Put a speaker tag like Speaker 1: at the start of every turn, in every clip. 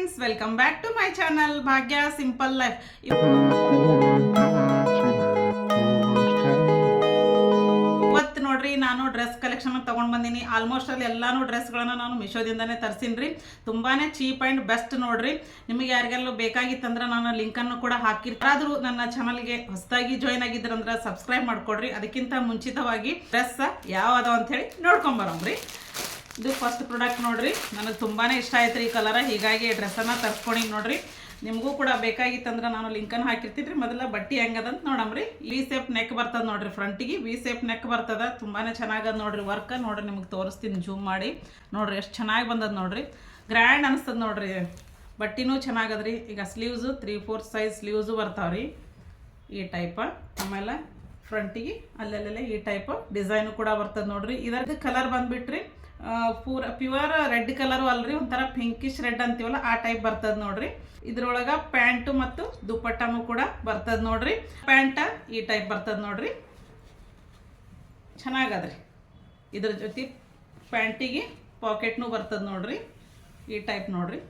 Speaker 1: Friends welcome back to my channel Bhagya simple life ಇವತ್ತು ನೋಡ್ರಿ, ನಾನು ಡ್ರೆಸ್ ಕಲೆಕ್ಷನ್ ತಗೊಂಡ್ ಬಂದೀನಿ. ಆಲ್ಮೋಸ್ಟ್ ಅಲ್ಲಿ ಎಲ್ಲಾನು ಡ್ರೆಸ್ಗಳನ್ನ ನಾನು ಮಿಶೋದಿಂದನೇ ತರಿಸಿನ್ರಿ. ತುಂಬಾನೇ ಚೀಪ್ ಅಂಡ್ ಬೆಸ್ಟ್ ನೋಡ್ರಿ. ನಿಮಗೆ ಯಾರಿಗೆಲ್ಲ ಬೇಕಾಗಿತ್ತಂದ್ರೆ ನಾನು ಲಿಂಕನ್ನು ಕೂಡ ಹಾಕಿರ್ತೀನಿ ಆದ್ರೂ ನನ್ನ ಚಾನಲ್ಗೆ ಹೊಸದಾಗಿ ಜಾಯ್ನ್ ಆಗಿದ್ರಂದ್ರೆ ಸಬ್ಸ್ಕ್ರೈಬ್ ಮಾಡ್ಕೊಡ್ರಿ. ಅದಕ್ಕಿಂತ ಮುಂಚಿತವಾಗಿ ಡ್ರೆಸ್ ಯಾವ ಅದಾವ ಅಂತ ಹೇಳಿ ನೋಡ್ಕೊಂಬರೋಮ್ರಿ ಇದು ಫಸ್ಟ್ ಪ್ರಾಡಕ್ಟ್ ನೋಡ್ರಿ. ನನಗೆ ತುಂಬಾ ಇಷ್ಟ ಆಯ್ತು ಈ ಕಲರ ಹೀಗಾಗಿ ಡ್ರೆಸ್ಸನ್ನು ತರ್ಸ್ಕೊಂಡಿನಿ ನೋಡ್ರಿ. ನಿಮಗೂ ಕೂಡ ಬೇಕಾಗಿತ್ತಂದ್ರೆ ನಾನು ಲಿಂಕನ್ನು ಹಾಕಿರ್ತೀನಿ ರೀ. ಮೊದಲ ಬಟ್ಟೆ ಹೆಂಗದಂತ ನೋಡಮ್ರಿ ವಿ ಸೇಪ್ ನೆಕ್ ಬರ್ತದೆ ನೋಡ್ರಿ ಫ್ರಂಟಿಗೆ ವಿ ಸೇಪ್ ನೆಕ್ ಬರ್ತದ. ತುಂಬಾ ಚೆನ್ನಾಗದ ನೋಡ್ರಿ ವರ್ಕ್ ನೋಡ್ರಿ ನಿಮಗೆ ತೋರಿಸ್ತೀನಿ ಜೂಮ್ ಮಾಡಿ. ನೋಡ್ರಿ ಎಷ್ಟು ಚೆನ್ನಾಗಿ ಬಂದದ ನೋಡ್ರಿ. ಗ್ರ್ಯಾಂಡ್ ಅನಿಸ್ತದ ನೋಡ್ರಿ. ಬಟ್ಟೆನೂ ಚೆನ್ನಾಗದ್ರಿ ಈಗ sleeves three four size sleeves ಬರ್ತಾವ್ರಿ ಈ ಟೈಪ ಆಮೇಲೆ ಫ್ರಂಟಿಗೆ ಅಲ್ಲೆಲ್ಲೆಲ್ಲ ಈ ಟೈಪ್ ಡಿಸೈನು ಕೂಡ ಬರ್ತದೆ ನೋಡ್ರಿ. ಇದರದ್ದು ಕಲರ್ ಬಂದ್ಬಿಟ್ರಿ. ಪೂರ ಪ್ಯೂರ್ ರೆಡ್ ಕಲರು ಅಲ್ರಿ, ಒಂಥರ ಪಿಂಕಿಶ್ ರೆಡ್ ಅಂತೀವಲ್ಲ, ಆ ಟೈಪ್ ಬರ್ತದ ನೋಡ್ರಿ. ಇದ್ರೊಳಗ ಪ್ಯಾಂಟು ಮತ್ತು ದುಪ್ಪಟ್ಟನು ಕೂಡ ಬರ್ತದ ನೋಡ್ರಿ. ಪ್ಯಾಂಟ ಈ ಟೈಪ್ ಬರ್ತದ ನೋಡ್ರಿ. ಚೆನ್ನಾಗದ್ರಿ. ಇದ್ರ ಜೊತೆ ಪ್ಯಾಂಟಿಗೆ ಪಾಕೆಟ್ನು ಬರ್ತದ ನೋಡ್ರಿ. ಈ ಟೈಪ್ ನೋಡ್ರಿ.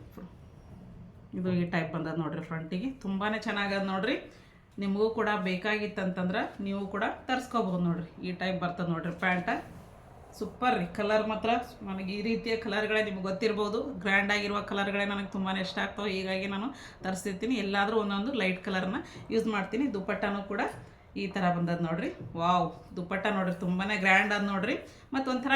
Speaker 1: ಇದು ಈ ಟೈಪ್ ಬಂದದ ನೋಡ್ರಿ ಫ್ರಂಟಿಗೆ ತುಂಬಾ ಚೆನ್ನಾಗದ ನೋಡ್ರಿ. ನಿಮಗೂ ಕೂಡ ಬೇಕಾಗಿತ್ತಂತಂದ್ರೆ ನೀವು ಕೂಡ ತರಿಸ್ಕೋಬೋದು ನೋಡ್ರಿ. ಈ ಟೈಪ್ ಬರ್ತದೆ ನೋಡ್ರಿ ಪ್ಯಾಂಟ ಸೂಪರ್ ರೀ. ಕಲರ್ ಮಾತ್ರ ನನಗೆ ಈ ರೀತಿಯ ಕಲರ್ಗಳೇ ನಿಮ್ಗೆ ಗೊತ್ತಿರ್ಬೋದು. ಗ್ರ್ಯಾಂಡ್ ಆಗಿರುವ ಕಲರ್ಗಳೇ ನನಗೆ ತುಂಬಾ ಇಷ್ಟ ಆಗ್ತವೆ. ಹೀಗಾಗಿ ನಾನು ತರಿಸಿರ್ತೀನಿ. ಎಲ್ಲಾದರೂ ಒಂದೊಂದು ಲೈಟ್ ಕಲರ್ನ ಯೂಸ್ ಮಾಡ್ತೀನಿ. ದುಪ್ಪಟ್ಟನೂ ಕೂಡ ಈ ಥರ ಬಂದದ್ದು ನೋಡ್ರಿ. ವಾವ್ ದುಪ್ಪಟ್ಟ ನೋಡ್ರಿ ತುಂಬಾ ಗ್ರ್ಯಾಂಡ್ ಅದು ನೋಡ್ರಿ. ಮತ್ತು ಒಂಥರ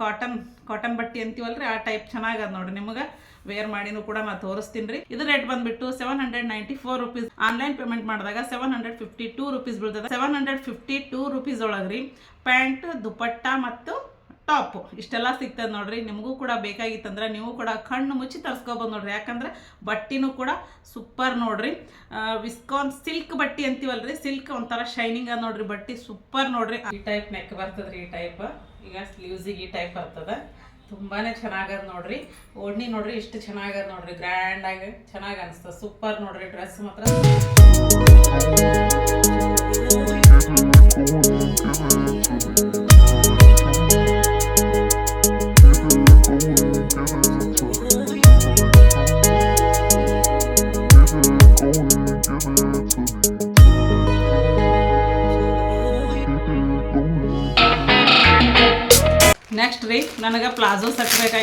Speaker 1: ಕಾಟನ್ ಕಾಟನ್ ಬಟ್ಟೆ ಅಂತೀವಲ್ರಿ, ಆ ಟೈಪ್ ಚೆನ್ನಾಗದ ನೋಡ್ರಿ. ನಿಮಗೆ ವೇರ್ ಮಾಡಿನೂ ಕೂಡ ನಾ ತೋರಿಸ್ತೀನಿ ರೀ. ಇದು ರೇಟ್ ಬಂದ್ಬಿಟ್ಟು seven hundred ninety four rupees online payment ಮಾಡಿದಾಗ seven hundred fifty two rupees ಬೀಳ್ತದೆ. Seven hundred fifty two rupees ಒಳಗ್ರಿ pant dupatta ಮತ್ತು ಟಾಪ್ ಇಷ್ಟೆಲ್ಲ ಸಿಗ್ತದೆ ನೋಡ್ರಿ. ನಿಮಗೂ ಕೂಡ ಬೇಕಾಗಿತ್ತಂದ್ರೆ ನೀವು ಕೂಡ ಕಣ್ಣು ಮುಚ್ಚಿ ತರಿಸ್ಕೋಬೋದು ನೋಡ್ರಿ. ಯಾಕಂದ್ರೆ ಬಟ್ಟಿನೂ ಕೂಡ ಸೂಪರ್ ನೋಡ್ರಿ. ವಿಸ್ಕಾನ್ ಸಿಲ್ಕ್ ಬಟ್ಟಿ ಅಂತೀವಲ್ರಿ? ಸಿಲ್ಕ್ ಒಂಥರ ಶೈನಿಂಗ್ ಅದ ನೋಡ್ರಿ. ಬಟ್ಟಿ ಸೂಪರ್ ನೋಡ್ರಿ. ಈ ಟೈಪ್ ನೆಕ್ ಬರ್ತದ್ರಿ, ಈ ಟೈಪ್. ಈಗ ಸ್ಲೀವ್ಸಿಗೆ ಈ ಟೈಪ್ ಬರ್ತದ. ತುಂಬಾನೇ ಚೆನ್ನಾಗದ ನೋಡ್ರಿ. ಓಡ್ನಿ ನೋಡ್ರಿ, ಇಷ್ಟು ಚೆನ್ನಾಗದ ನೋಡ್ರಿ. ಗ್ರ್ಯಾಂಡ್ ಆಗಿ ಚೆನ್ನಾಗಿ ಅನಿಸ್ತದೆ. ಸೂಪರ್ ನೋಡ್ರಿ ಡ್ರೆಸ್ ಮಾತ್ರ.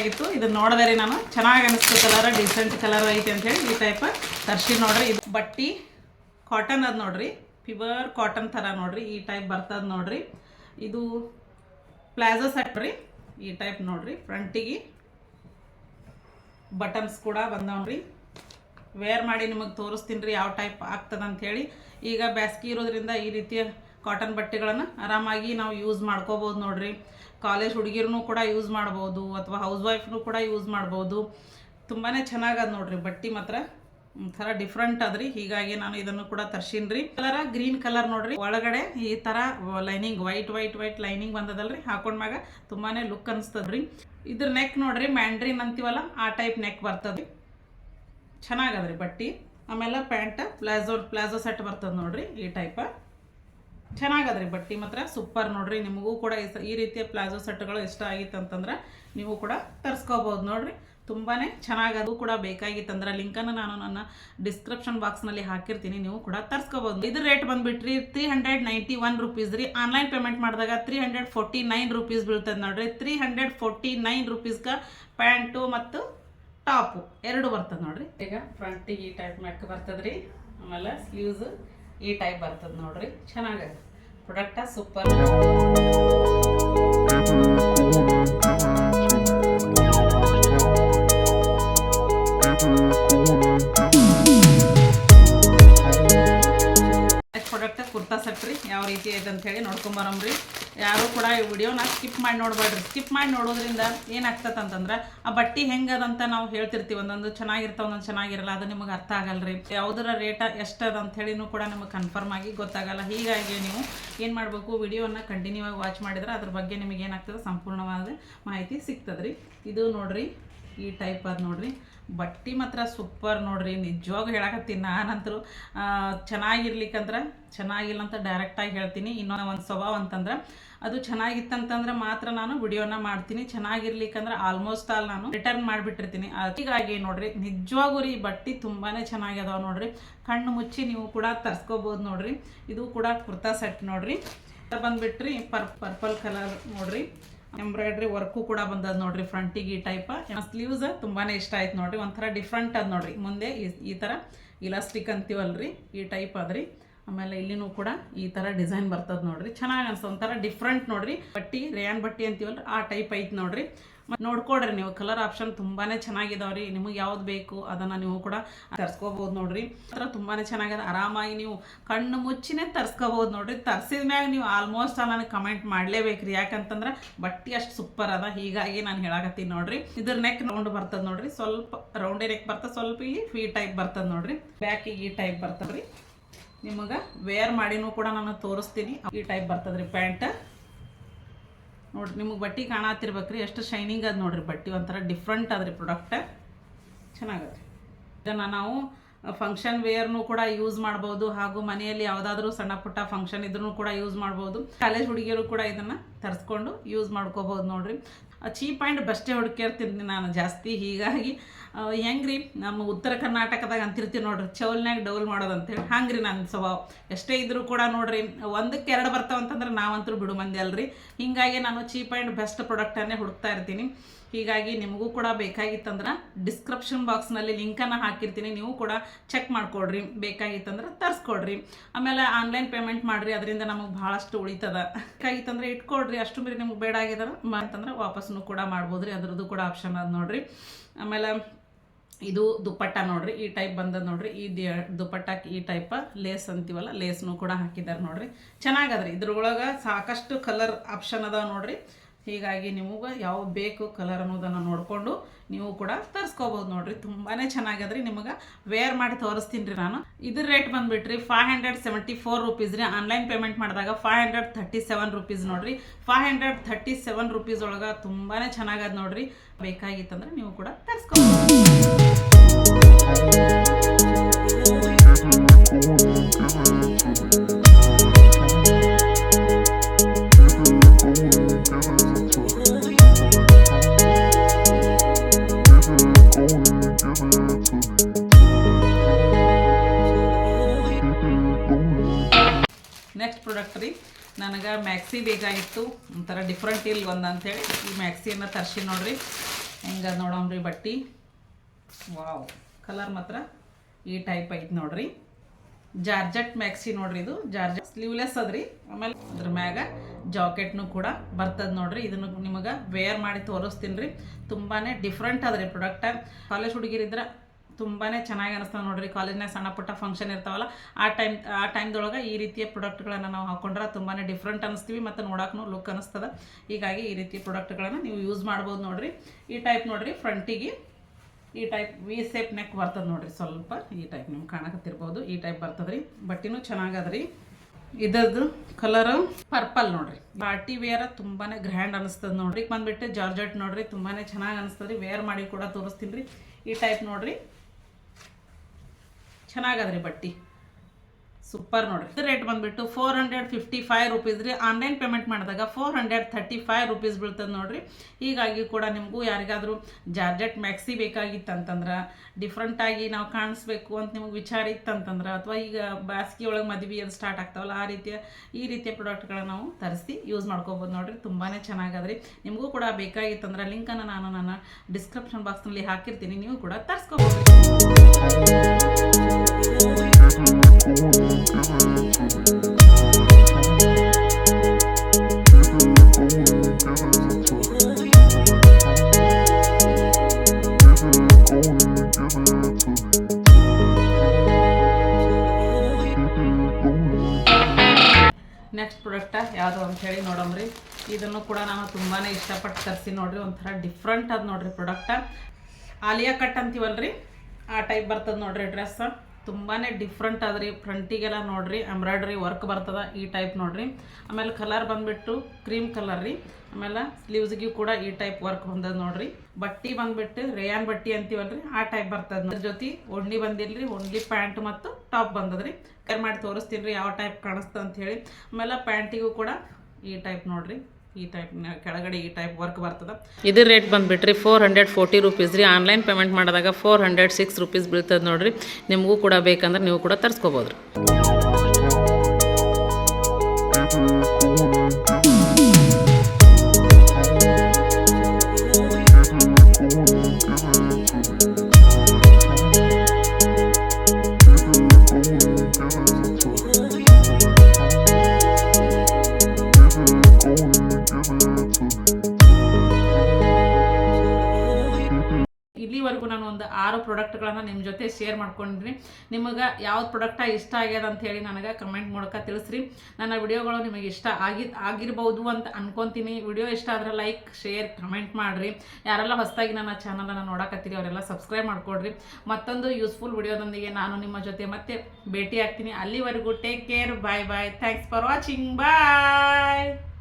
Speaker 1: ಬೇಕಾಗಿತ್ತು ಇದನ್ನ ನೋಡಿದರೆ ನಾನು ಚೆನ್ನಾಗಿ ಅನಿಸ್ತು ಕಲರ್ ಡಿಸೆಂಟ್ ಕಲರ್ ಐತಿ ಅಂತೇಳಿ ಈ ಟೈಪ್ ತರ್ಸಿ ನೋಡ್ರಿ. ಇದು ಬಟ್ಟಿ ಕಾಟನ್ ಅದು ನೋಡ್ರಿ. ಪ್ಯೂರ್ ಕಾಟನ್ ಥರ ನೋಡ್ರಿ. ಈ ಟೈಪ್ ಬರ್ತದ ನೋಡ್ರಿ. ಇದು ಪ್ಲಾಜೋ ಸೆಟ್ ರೀ. ಈ ಟೈಪ್ ನೋಡ್ರಿ. ಫ್ರಂಟಿಗೆ ಬಟನ್ಸ್ ಕೂಡ ಬಂದವ್ರಿ ವೇರ್ ಮಾಡಿ ನಿಮಗೆ ತೋರಿಸ್ತೀನಿ ರೀ ಯಾವ ಟೈಪ್ ಆಗ್ತದೆ ಹೇಳಿ ಈಗ ಬ್ಯಾಸ್ಗೆ ಇರೋದ್ರಿಂದ ಈ ರೀತಿಯ ಕಾಟನ್ ಬಟ್ಟೆಗಳನ್ನು ಆರಾಮಾಗಿ ನಾವು ಯೂಸ್ ಮಾಡ್ಕೋಬೋದು ನೋಡ್ರಿ. ಕಾಲೇಜ್ ಹುಡುಗಿರ್ನೂ ಕೂಡ ಯೂಸ್ ಮಾಡ್ಬೋದು, ಅಥವಾ ಹೌಸ್ ವೈಫ್ನು ಕೂಡ ಯೂಸ್ ಮಾಡ್ಬೋದು. ತುಂಬಾ ಚೆನ್ನಾಗದ ನೋಡ್ರಿ, ಬಟ್ಟೆ ಮಾತ್ರ ಒಂಥರ ಡಿಫ್ರೆಂಟ್ ಅದ್ರಿ ಹೀಗಾಗಿ ನಾನು ಇದನ್ನು ಕೂಡ ತರ್ಸಿನ್ರಿ. ಕಲರ ಗ್ರೀನ್ ಕಲರ್ ನೋಡ್ರಿ. ಒಳಗಡೆ ಈ ತರ lining white white white lining ಬಂದದಲ್ರಿ. ಹಾಕೊಂಡ್ಮ್ಯಾಗ ತುಂಬಾನೇ ಲುಕ್ ಅನಿಸ್ತದ್ರಿ. ಇದ್ರ ನೆಕ್ ನೋಡ್ರಿ ಮ್ಯಾಂಡ್ರಿನ್ ಅಂತೀವಲ್ಲ, ಆ ಟೈಪ್ ನೆಕ್ ಬರ್ತದ್ರಿ. ಚೆನ್ನಾಗದ್ರಿ ಬಟ್ಟಿ. ಆಮೇಲೆ ಪ್ಯಾಂಟ್ ಪ್ಲಾಜೋ ಪ್ಲಾಜೋ ಸೆಟ್ ಬರ್ತದ ನೋಡ್ರಿ ಈ ಟೈಪ ಚೆನ್ನಾಗದ್ರಿ ಬಟ್ಟಿ ಮಾತ್ರ ಸೂಪರ್ ನೋಡ್ರಿ. ನಿಮಗೂ ಕೂಡ ಈ ರೀತಿಯ ಪ್ಲಾಜೋ ಸೆಟ್ಗಳು ಇಷ್ಟ ಆಗಿತ್ತು ಅಂತಂದ್ರೆ ನೀವು ಕೂಡ ತರಿಸ್ಕೋಬೋದು ನೋಡ್ರಿ. ತುಂಬಾ ಚೆನ್ನಾಗದು ಕೂಡ ಬೇಕಾಗಿತ್ತಂದ್ರೆ ಲಿಂಕನ್ನು ನಾನು ನನ್ನ ಡಿಸ್ಕ್ರಿಪ್ಷನ್ ಬಾಕ್ಸ್ನಲ್ಲಿ ಹಾಕಿರ್ತೀನಿ. ನೀವು ಕೂಡ ತರಿಸ್ಕೋಬೋದು. ಇದು rate ಬಂದುಬಿಟ್ರಿ three hundred ninety one rupees ರೀ. ಆನ್ಲೈನ್ ಪೇಮೆಂಟ್ ಮಾಡಿದಾಗ three hundred forty nine rupees ಬೀಳ್ತದೆ ನೋಡ್ರಿ. ತ್ರೀ ಹಂಡ್ರೆಡ್ ಫೋರ್ಟಿ ನೈನ್ ರುಪೀಸ್ಗೆ ಪ್ಯಾಂಟು ಮತ್ತು ಟಾಪು ಎರಡು ಬರ್ತದೆ ನೋಡ್ರಿ. ಈಗ ಫ್ರಂಟಿಗೆ ಈ ಟೈಪ್ ಮ್ಯಾಕ್ ಬರ್ತದ್ರಿ. ಆಮೇಲೆ ಸ್ಲೀವ್ಸ್ ಈ ಟೈಪ್ ಬರ್ತದೆ ನೋಡ್ರಿ. ಚೆನ್ನಾಗ ಪ್ರಾಡಕ್ಟ ಸೂಪರ್. ಯಾವ ರೀತಿ ಐತೆ ಅಂತ ಹೇಳಿ ನೋಡ್ಕೊಂಬರಮ್ರಿ ಯಾರು ಕೂಡ ಈ ವಿಡಿಯೋನ ಸ್ಕಿಪ್ ಮಾಡಿ ನೋಡ್ಬೇಡ್ರಿ. ಸ್ಕಿಪ್ ಮಾಡಿ ನೋಡೋದ್ರಿಂದ ಏನಾಗ್ತದೆ ಅಂತಂದ್ರೆ, ಆ ಬಟ್ಟೆ ಹೆಂಗದಂತ ನಾವು ಹೇಳ್ತಿರ್ತೀವಿ. ಒಂದೊಂದು ಚೆನ್ನಾಗಿರ್ತಾವ, ಒಂದೊಂದು ಚೆನ್ನಾಗಿರಲ್ಲ, ಅದು ನಿಮಗೆ ಅರ್ಥ ಆಗಲ್ರಿ. ಯಾವುದರ ರೇಟ ಎಷ್ಟದ ಅಂಥೇಳಿನೂ ಕೂಡ ನಿಮಗೆ ಕನ್ಫರ್ಮ್ ಆಗಿ ಗೊತ್ತಾಗಲ್ಲ. ಹೀಗಾಗಿ ನೀವು ಏನು ಮಾಡಬೇಕು, ವಿಡಿಯೋನ ಕಂಟಿನ್ಯೂ ಆಗಿ ವಾಚ್ ಮಾಡಿದ್ರೆ ಅದ್ರ ಬಗ್ಗೆ ನಿಮಗೆ ಏನಾಗ್ತದೆ, ಸಂಪೂರ್ಣವಾದ ಮಾಹಿತಿ ಸಿಗ್ತದ್ರಿ. ಇದು ನೋಡ್ರಿ, ಈ ಟೈಪ್ ಅದು ನೋಡ್ರಿ. ಬಟ್ಟೆ ಮಾತ್ರ ಸೂಪರ್ ನೋಡ್ರಿ ನಿಜವಾಗ ಹೇಳಕತ್ತೀನಿ ನಾನಂತರೂ ಚೆನ್ನಾಗಿರ್ಲಿಕ್ಕಂದ್ರೆ ಚೆನ್ನಾಗಿಲ್ಲ ಅಂತ ಡೈರೆಕ್ಟಾಗಿ ಹೇಳ್ತೀನಿ. ಇನ್ನೊಂದು ಒಂದು ಸ್ವಭಾವ ಅಂತಂದ್ರೆ, ಅದು ಚೆನ್ನಾಗಿತ್ತಂತಂದ್ರೆ ಮಾತ್ರ ನಾನು ವಿಡಿಯೋನ ಮಾಡ್ತೀನಿ. ಚೆನ್ನಾಗಿರ್ಲಿಕ್ಕಂದ್ರೆ ಆಲ್ಮೋಸ್ಟ್ ಆಲ್ ನಾನು ರಿಟರ್ನ್ ಮಾಡಿಬಿಟ್ಟಿರ್ತೀನಿ. ಹೀಗಾಗಿ ನೋಡ್ರಿ ನಿಜವಾಗೂ ರೀ ಬಟ್ಟೆ ತುಂಬಾ ಚೆನ್ನಾಗಿದಾವೆ ನೋಡ್ರಿ. ಕಣ್ಣು ಮುಚ್ಚಿ ನೀವು ಕೂಡ ತರ್ಸ್ಕೋಬೋದು ನೋಡ್ರಿ. ಇದು ಕೂಡ ಕುರ್ತಾ ಸೆಟ್ ನೋಡ್ರಿ. ಬಂದ್ಬಿಟ್ರಿ ಪರ್ ಪರ್ಪಲ್ ಕಲರ್ ನೋಡ್ರಿ. ಎಂಬ್ರಾಯ್ಡ್ರಿ ವರ್ಕು ಕೂಡ ಬಂದದ ನೋಡ್ರಿ ಫ್ರಂಟಿಗೆ ಈ ಟೈಪ್ ಸ್ಲೀವ್ಸ್ ತುಂಬಾನೇ ಇಷ್ಟ ಆಯ್ತು ನೋಡ್ರಿ, ಒಂಥರ ಡಿಫ್ರೆಂಟ್ ಅದ ನೋಡ್ರಿ. ಮುಂದೆ ಈ- ತರ ಇಲಾಸ್ಟಿಕ್ ಅಂತೀವಲ್ರಿ, ಈ ಟೈಪ್ ಅದ್ರಿ. ಆಮೇಲೆ ಇಲ್ಲಿನೂ ಕೂಡ ಈ ಥರ ಡಿಸೈನ್ ಬರ್ತದ ನೋಡ್ರಿ. ಚೆನ್ನಾಗಿ ಅನ್ಸ್ತದೆ ಒಂಥರ ಡಿಫ್ರೆಂಟ್ ನೋಡ್ರಿ. ಬಟ್ಟಿ ರೇಯನ್ ಬಟ್ಟಿ ಅಂತೀವಲ್ರಿ, ಆ ಟೈಪ್ ಐತಿ ನೋಡ್ರಿ. ನೋಡ್ಕೊಡ್ರಿ ನೀವು. ಕಲರ್ ಆಪ್ಷನ್ ತುಂಬಾನೇ ಚೆನ್ನಾಗಿದಾವ್ರಿ. ನಿಮಗೆ ಯಾವ್ದು ಬೇಕು ಅದನ್ನ ನೀವು ಕೂಡ ತರ್ಸ್ಕೋಬೋದು ನೋಡ್ರಿ. ಥರ ತುಂಬಾನೇ ಚೆನ್ನಾಗಿದೆ. ಆರಾಮಾಗಿ ನೀವು ಕಣ್ಣು ಮುಚ್ಚಿನೇ ತರ್ಸ್ಕೋಬೋದು ನೋಡ್ರಿ. ತರ್ಸಿದ ಮ್ಯಾಗ ನೀವು ಆಲ್ಮೋಸ್ಟ್ ಆಲ್ ನನಗೆ ಕಮೆಂಟ್ ಮಾಡಲೇಬೇಕ್ರಿ. ಯಾಕಂತಂದ್ರೆ ಬಟ್ಟೆ ಅಷ್ಟು ಸೂಪರ್ ಅದ. ಹೀಗಾಗಿ ನಾನು ಹೇಳಕತ್ತೀನಿ ನೋಡ್ರಿ. ಇದ್ರ ನೆಕ್ ರೌಂಡ್ ಬರ್ತದ ನೋಡ್ರಿ. ಸ್ವಲ್ಪ ರೌಂಡೇ ನೆಕ್ ಬರ್ತದೆ, ಸ್ವಲ್ಪ ಇಲ್ಲಿ ಫೀ ಟೈಪ್ ಬರ್ತದ ನೋಡ್ರಿ. ಬ್ಯಾಕಿಗೆ ಈ ಟೈಪ್ ಬರ್ತದ್ರಿ. ನಿಮಗೆ ವೇರ್ ಮಾಡಿನೂ ಕೂಡ ನಾನು ತೋರಿಸ್ತೀನಿ. ಈ ಟೈಪ್ ಬರ್ತದ್ರಿ ಪ್ಯಾಂಟ್ ನೋಡ್ರಿ, ನಿಮಗೆ ಬಟ್ಟೆ ಕಾಣತ್ತಿರ್ಬೇಕ್ರಿ ಎಷ್ಟು ಶೈನಿಂಗ್ ಅದು ನೋಡ್ರಿ, ಬಟ್ಟೆ ಒಂಥರ ಡಿಫ್ರೆಂಟ್ ಅದ್ರಿ ಪ್ರಾಡಕ್ಟ್ ಚೆನ್ನಾಗದ್ರಿ ಇದನ್ನು ನಾವು ಫಂಕ್ಷನ್ ವೇರ್ನು ಕೂಡ ಯೂಸ್ ಮಾಡ್ಬೋದು, ಹಾಗೂ ಮನೆಯಲ್ಲಿ ಯಾವುದಾದ್ರೂ ಸಣ್ಣ ಪುಟ್ಟ ಫಂಕ್ಷನ್ ಇದ್ರೂ ಕೂಡ ಯೂಸ್ ಮಾಡ್ಬೋದು. ಕಾಲೇಜ್ ಹುಡುಗಿಯರು ಕೂಡ ಇದನ್ನು ತರಿಸ್ಕೊಂಡು ಯೂಸ್ ಮಾಡ್ಕೋಬೋದು ನೋಡ್ರಿ. ಚೀಪ್ ಆ್ಯಂಡ್ ಬೆಸ್ಟೇ ಹುಡುಕಿರ್ತೀನಿ ನಾನು ಜಾಸ್ತಿ. ಹೀಗಾಗಿ ಹೆಂಗೆ ರೀ ನಮ್ಮ ಉತ್ತರ ಕರ್ನಾಟಕದಾಗ ಅಂತಿರ್ತೀವಿ ನೋಡ್ರಿ ಚೌಲ್ನಾಗ ಡೌಲ್ ಮಾಡೋದು ಅಂತೇಳಿ ಹಂಗ್ರಿ ನನ್ನ ಸ್ವಭಾವ. ಎಷ್ಟೇ ಇದ್ರೂ ಕೂಡ ನೋಡ್ರಿ, ಒಂದಕ್ಕೆ ಎರಡು ಬರ್ತಾವಂತಂದ್ರೆ ನಾವಂತರೂ ಬಿಡು ಮಂದಿ ಅಲ್ರಿ. ಹೀಗಾಗಿ ನಾನು ಚೀಪ್ ಆ್ಯಂಡ್ ಬೆಸ್ಟ್ ಪ್ರಾಡಕ್ಟನ್ನೇ ಹುಡುಕ್ತಾ ಇರ್ತೀನಿ. ಹೀಗಾಗಿ ನಿಮಗೂ ಕೂಡ ಬೇಕಾಗಿತ್ತಂದ್ರೆ ಡಿಸ್ಕ್ರಿಪ್ಷನ್ ಬಾಕ್ಸ್ನಲ್ಲಿ ಲಿಂಕನ್ನು ಹಾಕಿರ್ತೀನಿ. ನೀವು ಕೂಡ ಚೆಕ್ ಮಾಡ್ಕೊಡ್ರಿ. ಬೇಕಾಗಿತ್ತಂದ್ರೆ ತರಿಸ್ಕೊಡ್ರಿ. ಆಮೇಲೆ ಆನ್ಲೈನ್ ಪೇಮೆಂಟ್ ಮಾಡಿರಿ. ಅದರಿಂದ ನಮಗೆ ಭಾಳಷ್ಟು ಉಳಿತದ. ಬೇಕಾಗಿತ್ತಂದ್ರೆ ಇಟ್ಕೊಡ್ರಿ. ಅಷ್ಟು ಮೀರಿ ನಿಮ್ಗೆ ಬೇಡ ಆಗಿದ್ರೆ ಅಂತಂದ್ರೆ ವಾಪಸ್ನು ಕೂಡ ಮಾಡ್ಬೋದ್ರಿ. ಅದ್ರದ್ದು ಕೂಡ ಆಪ್ಷನ್ ಅದ ನೋಡ್ರಿ. ಆಮೇಲೆ ಇದು ದುಪ್ಪಟ್ಟ ನೋಡ್ರಿ. ಈ ಟೈಪ್ ಬಂದದ ನೋಡ್ರಿ. ಈ ದುಪ್ಪಟ್ಟ ಈ ಟೈಪ್ ಲೇಸ್ ಅಂತೀವಲ್ಲ ಲೇಸ್ನು ಕೂಡ ಹಾಕಿದ್ದಾರೆ ನೋಡ್ರಿ. ಚೆನ್ನಾಗದ್ರಿ ಇದ್ರೊಳಗೆ ಸಾಕಷ್ಟು ಕಲರ್ ಆಪ್ಷನ್ ಅದಾವ ನೋಡ್ರಿ. ಹೀಗಾಗಿ ನಿಮಗೆ ಯಾವ ಬೇಕು ಕಲರ್ ಅನ್ನೋದನ್ನು ನೋಡಿಕೊಂಡು ನೀವು ಕೂಡ ತರಿಸ್ಕೋಬೋದು ನೋಡ್ರಿ. ತುಂಬಾ ಚೆನ್ನಾಗದ್ರಿ ನಿಮಗೆ. ವೇರ್ ಮಾಡಿ ತೋರಿಸ್ತೀನಿ ರೀ ನಾನು. ಇದ್ರ rate ಬಂದುಬಿಟ್ರಿ five hundred seventy four rupees ರೀ. ಆನ್ಲೈನ್ ಪೇಮೆಂಟ್ ಮಾಡಿದಾಗ five hundred thirty seven rupees ನೋಡ್ರಿ. Five hundred thirty seven rupees ಒಳಗೆ ತುಂಬಾ ಚೆನ್ನಾಗದ ನೋಡಿರಿ. ಬೇಕಾಗಿತ್ತಂದ್ರೆ ನೀವು ಕೂಡ ತರಿಸ್ಕೋಬೋದು. ನನಗೆ ಮ್ಯಾಕ್ಸಿ ಬೇಕಾಗಿತ್ತು ಒಂಥರ ಡಿಫ್ರೆಂಟ್ ಇಲ್ಲಿ ಒಂದು ಅಂತೇಳಿ. ಈ ಮ್ಯಾಕ್ಸಿಯನ್ನು ತರಿಸಿ ನೋಡ್ರಿ. ಹೆಂಗೆ ನೋಡೋಣ್ರಿ ಬಟ್ಟಿ. ವಾವ್ ಕಲರ್ ಮಾತ್ರ ಈ ಟೈಪ್ ಐತೆ ನೋಡ್ರಿ. ಜಾರ್ಜಟ್ ಮ್ಯಾಕ್ಸಿ ನೋಡ್ರಿ ಇದು. ಜಾರ್ಜೆಟ್ ಸ್ಲೀವ್ಲೆಸ್ ಅದ್ರಿ. ಆಮೇಲೆ ಅದ್ರ ಮ್ಯಾಗ ಜಾಕೆಟ್ನು ಕೂಡ ಬರ್ತದ ನೋಡ್ರಿ. ಇದನ್ನು ನಿಮಗೆ ವೇರ್ ಮಾಡಿ ತೋರಿಸ್ತೀನಿ ರೀ. ತುಂಬಾ ಡಿಫ್ರೆಂಟ್ ಅದ್ರಿ ಪ್ರಾಡಕ್ಟ್ ಕಾಲೇಜ್ ಹುಡುಗಿರಿದ್ರೆ ತುಂಬಾ ಚೆನ್ನಾಗಿ ಅನಿಸ್ತದೆ ನೋಡ್ರಿ. ಕಾಲೇಜ್ನಾಗ ಸಣ್ಣ ಪುಟ್ಟ ಫಂಕ್ಷನ್ ಇರ್ತಾವಲ್ಲ, ಆ ಟೈಮ್ ಆ ಟೈಮ್ದೊಳಗೆ ಈ ರೀತಿಯ ಪ್ರಾಡಕ್ಟ್ಗಳನ್ನು ನಾವು ಹಾಕೊಂಡ್ರೆ ತುಂಬಾ ಡಿಫ್ರೆಂಟ್ ಅನಿಸ್ತೀವಿ, ಮತ್ತು ನೋಡೋಕ್ಕೂ ಲುಕ್ ಅನಿಸ್ತದೆ. ಹೀಗಾಗಿ ಈ ರೀತಿಯ ಪ್ರಾಡಕ್ಟ್ಗಳನ್ನು ನೀವು ಯೂಸ್ ಮಾಡ್ಬೋದು ನೋಡಿರಿ. ಈ ಟೈಪ್ ನೋಡಿರಿ ಫ್ರಂಟಿಗೆ ಈ ಟೈಪ್ ವಿ ಸೇಪ್ ನೆಕ್ ಬರ್ತದೆ ನೋಡಿರಿ. ಸ್ವಲ್ಪ ಈ ಟೈಪ್ ನಿಮ್ಗೆ ಕಾಣಕತ್ತಿರ್ಬೋದು. ಈ ಟೈಪ್ ಬರ್ತದ್ರಿ. ಬಟ್ಟಿನೂ ಚೆನ್ನಾಗದ್ರಿ. ಇದರದ್ದು ಕಲರ್ ಪರ್ಪಲ್ ನೋಡ್ರಿ. ಪಾರ್ಟಿ ವೇರ್ ತುಂಬಾನೇ ಗ್ರ್ಯಾಂಡ್ ಅನಿಸ್ತದೆ ನೋಡ್ರಿ. ಬಂದ್ಬಿಟ್ಟು ಜಾರ್ಜೆಟ್ ನೋಡ್ರಿ, ತುಂಬಾನೇ ಚೆನ್ನಾಗಿ ಅನಿಸ್ತದ್ರಿ. ವೇರ್ ಮಾಡಿ ಕೂಡ ತೋರಿಸ್ತೀನಿ ರೀ ಈ ಟೈಪ್ ನೋಡ್ರಿ. ಚೆನ್ನಾಗದ್ರಿ ಬಟ್ಟಿ. ಸೂಪರ್ ನೋಡ್ರಿ. ಇದು ರೇಟ್ ಬಂದ್ಬಿಟ್ಟು four hundred fifty five rupees ರೀ. ಆನ್ಲೈನ್ ಪೇಮೆಂಟ್ ಮಾಡಿದಾಗ four hundred thirty five rupees ಬೀಳ್ತದೆ ನೋಡ್ರಿ. ಹೀಗಾಗಿ ಕೂಡ ನಿಮಗೂ ಯಾರಿಗಾದರೂ ಜಾರ್ಜೆಟ್ ಮ್ಯಾಕ್ಸಿ ಬೇಕಾಗಿತ್ತು ಅಂತಂದ್ರೆ ಡಿಫ್ರೆಂಟಾಗಿ ನಾವು ಕಾಣಿಸ್ಬೇಕು ಅಂತ ನಿಮಗೆ ವಿಚಾರ ಇತ್ತಂತಂದ್ರೆ, ಅಥವಾ ಈಗ ಬ್ಯಾಸ್ಗಿ ಒಳಗೆ ಮದುವೆ ಅದು ಸ್ಟಾರ್ಟ್ ಆಗ್ತಾವಲ್ಲ, ಆ ರೀತಿಯ, ಈ ರೀತಿಯ ಪ್ರಾಡಕ್ಟ್ಗಳನ್ನ ನಾವು ತರಿಸಿ ಯೂಸ್ ಮಾಡ್ಕೋಬೋದು ನೋಡ್ರಿ. ತುಂಬಾ ಚೆನ್ನಾಗದ್ರಿ. ನಿಮಗೂ ಕೂಡ ಬೇಕಾಗಿತ್ತಂದ್ರೆ ಲಿಂಕನ್ನು ನಾನು ನನ್ನ ಡಿಸ್ಕ್ರಿಪ್ಷನ್ ಬಾಕ್ಸ್ನಲ್ಲಿ ಹಾಕಿರ್ತೀನಿ. ನೀವು ಕೂಡ ತರಿಸ್ಕೋಬೋದು ನೆಕ್ಸ್ಟ್ ಪ್ರಾಡಕ್ಟ ಯಾವುದು ಅಂತ ಹೇಳಿ ನೋಡಮ್ರಿ ಇದನ್ನು ಕೂಡ ನಾನು ತುಂಬಾ ಇಷ್ಟಪಟ್ಟು ತರಿಸಿ ನೋಡ್ರಿ, ಒಂಥರ ಡಿಫ್ರೆಂಟ್ ಅದ ನೋಡ್ರಿ ಪ್ರಾಡಕ್ಟ ಆಲಿಯಾ ಕಟ್ ಅಂತೀವಲ್ರಿ? ಆ ಟೈಪ್ ಬರ್ತದೆ ನೋಡ್ರಿ ಡ್ರೆಸ್ ತುಂಬಾ ಡಿಫ್ರೆಂಟ್ ಅದ ರೀ ಫ್ರಂಟಿಗೆಲ್ಲ ನೋಡ್ರಿ ಎಂಬ್ರಾಯ್ಡ್ರಿ ವರ್ಕ್ ಬರ್ತದ ಈ ಟೈಪ್ ನೋಡ್ರಿ. ಆಮೇಲೆ ಕಲರ್ ಬಂದ್ಬಿಟ್ಟು ಕ್ರೀಮ್ ಕಲರ್ ರೀ. ಆಮೇಲೆ ಸ್ಲೀವ್ಸ್ಗೂ ಕೂಡ ಈ ಟೈಪ್ ವರ್ಕ್ ಬಂದದ ನೋಡ್ರಿ. ಬಟ್ಟಿ ಬಂದ್ಬಿಟ್ಟು ರೇಯಾನ್ ಬಟ್ಟಿ ಅಂತೀವಲ್ರಿ, ಆ ಟೈಪ್ ಬರ್ತದ ಅದ್ರ ಜೊತೆ ಬಂದಿಲ್ಲ ಬಂದಿಲ್ರಿ ಒಡ್ನಿ ಪ್ಯಾಂಟ್ ಮತ್ತು ಟಾಪ್ ಬಂದದ್ರಿ. ಕೇರ್ ಮಾಡಿ ತೋರಿಸ್ತೀನಿ ರೀ, ಯಾವ ಟೈಪ್ ಕಾಣಿಸ್ತದ ಅಂತ ಹೇಳಿ. ಆಮೇಲೆ ಪ್ಯಾಂಟಿಗೂ ಕೂಡ ಈ ಟೈಪ್ ನೋಡ್ರಿ. ಈ ಟೈಪ್ ಕೆಳಗಡೆ ಈ ಟೈಪ್ ವರ್ಕ್ ಬರ್ತದೆ.
Speaker 2: ಇದು ರೇಟ್ ಬಂದುಬಿಟ್ರಿ ಫೋರ್ ಹಂಡ್ರೆಡ್ ಫೋರ್ಟಿ ರುಪೀಸ್ ರೀ. ಆನ್ಲೈನ್ ಪೇಮೆಂಟ್ ಮಾಡಿದಾಗ ಫೋರ್ ಹಂಡ್ರೆಡ್ ಸಿಕ್ಸ್ ರುಪೀಸ್ ಬೀಳ್ತದೆ ನೋಡಿರಿ. ನಿಮಗೂ ಕೂಡ ಬೇಕಂದ್ರೆ ನೀವು ಕೂಡ ತರಿಸ್ಕೋಬೋದು ರೀ
Speaker 1: ಒಂದು ಪ್ರಾಡಕ್ಟ್ಗಳನ್ನು ನಿಮ್ಮ ಜೊತೆ ಶೇರ್ ಮಾಡ್ಕೊಂಡ್ರಿ ನಿಮಗೆ ಯಾವ್ದು ಪ್ರಾಡಕ್ಟ ಇಷ್ಟ ಆಗ್ಯದ ಅಂತ ಹೇಳಿ ನನಗೆ ಕಮೆಂಟ್ ಮೂಲಕ ತಿಳಿಸ್ರಿ. ನನ್ನ ವಿಡಿಯೋಗಳು ನಿಮಗೆ ಇಷ್ಟ ಆಗಿ, ಆಗಿರ್ಬೋದು ಅಂತ ಅನ್ಕೊತೀನಿ. ವಿಡಿಯೋ ಇಷ್ಟ ಆದರೆ ಲೈಕ್ ಶೇರ್ ಕಮೆಂಟ್ ಮಾಡಿರಿ. ಯಾರೆಲ್ಲ ಹೊಸದಾಗಿ ನನ್ನ ಚಾನಲನ್ನು ನೋಡಕತ್ತೀರಿ, ಅವರೆಲ್ಲ ಸಬ್ಸ್ಕ್ರೈಬ್ ಮಾಡ್ಕೊಡ್ರಿ. ಮತ್ತೊಂದು ಯೂಸ್ಫುಲ್ ವಿಡಿಯೋದೊಂದಿಗೆ ನಾನು ನಿಮ್ಮ ಜೊತೆ ಮತ್ತೆ ಭೇಟಿ ಆಗ್ತೀನಿ ಅಲ್ಲಿವರೆಗೂ take care bye bye thanks for watching bye